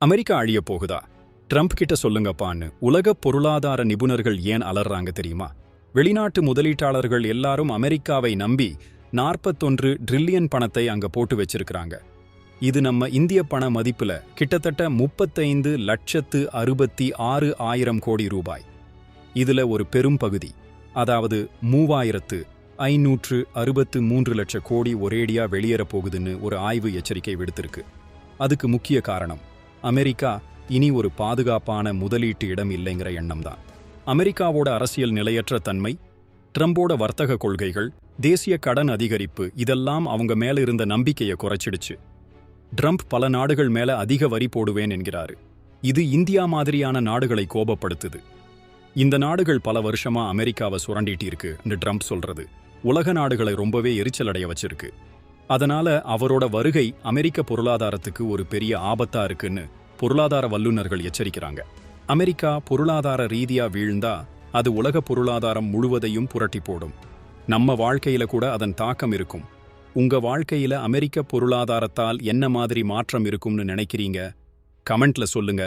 America அழிய போகுதா? Trump கிட்ட சொல்லுங்கப்பான்னு உலக பொருளாதார நிபுணர்கள் ஏன் அலறாங்க தெரியுமா? வெளிநாட்டு முதலீட்டாளர்கள் எல்லாரும் அமெரிக்காவை நம்பி நாற்பத்தொன்று ட்ரில்லியன் பணத்தை அங்க போட்டு வச்சிருக்கிறாங்க. இது நம்ம இந்திய பண மதிப்புல கிட்டத்தட்ட முப்பத்தைந்து லட்சத்து அறுபத்தி ஆறு ஆயிரம் கோடி ரூபாய். இதுல ஒரு பெரும் பகுதி அதாவது மூவாயிரத்து ஐநூற்று அறுபத்து மூன்று லட்ச கோடி ஒரேடியா வெளியேறப் போகுதுன்னு ஒரு ஆய்வு எச்சரிக்கை விடுத்திருக்கு. அதுக்கு முக்கிய காரணம் அமெரிக்கா இனி ஒரு பாதுகாப்பான முதலீட்டு இடம் இல்லைங்கிற எண்ணம்தான். அமெரிக்காவோட அரசியல் நிலையற்ற தன்மை ட்ரம்போட வர்த்தக கொள்கைகள் தேசிய கடன் அதிகரிப்பு இதெல்லாம் அவங்க மேல இருந்த நம்பிக்கையை குறைச்சிடுச்சு. ட்ரம்ப் பல நாடுகள் மேல அதிக வரி போடுவேன் என்கிறாரு. இது இந்தியா மாதிரியான நாடுகளை கோபப்படுத்துது. இந்த நாடுகள் பல வருஷமா அமெரிக்காவை சுரண்டிட்டு இருக்கு ட்ரம்ப் சொல்றது. உலக நாடுகளை ரொம்பவே எரிச்சல் அடைய வச்சிருக்கு. அதனால அவரோட வருகை அமெரிக்க பொருளாதாரத்துக்கு ஒரு பெரிய ஆபத்தா இருக்குன்னு பொருளாதார வல்லுநர்கள் எச்சரிக்கிறாங்க. அமெரிக்கா பொருளாதார ரீதியா வீழ்ந்தா அது உலக பொருளாதாரம் முழுவதையும் புரட்டி போடும். நம்ம வாழ்க்கையில கூட அதன் தாக்கம் இருக்கும். உங்க வாழ்க்கையில அமெரிக்க பொருளாதாரத்தால் என்ன மாதிரி மாற்றம் இருக்கும்னு நினைக்கிறீங்க? கமெண்ட்ல சொல்லுங்க.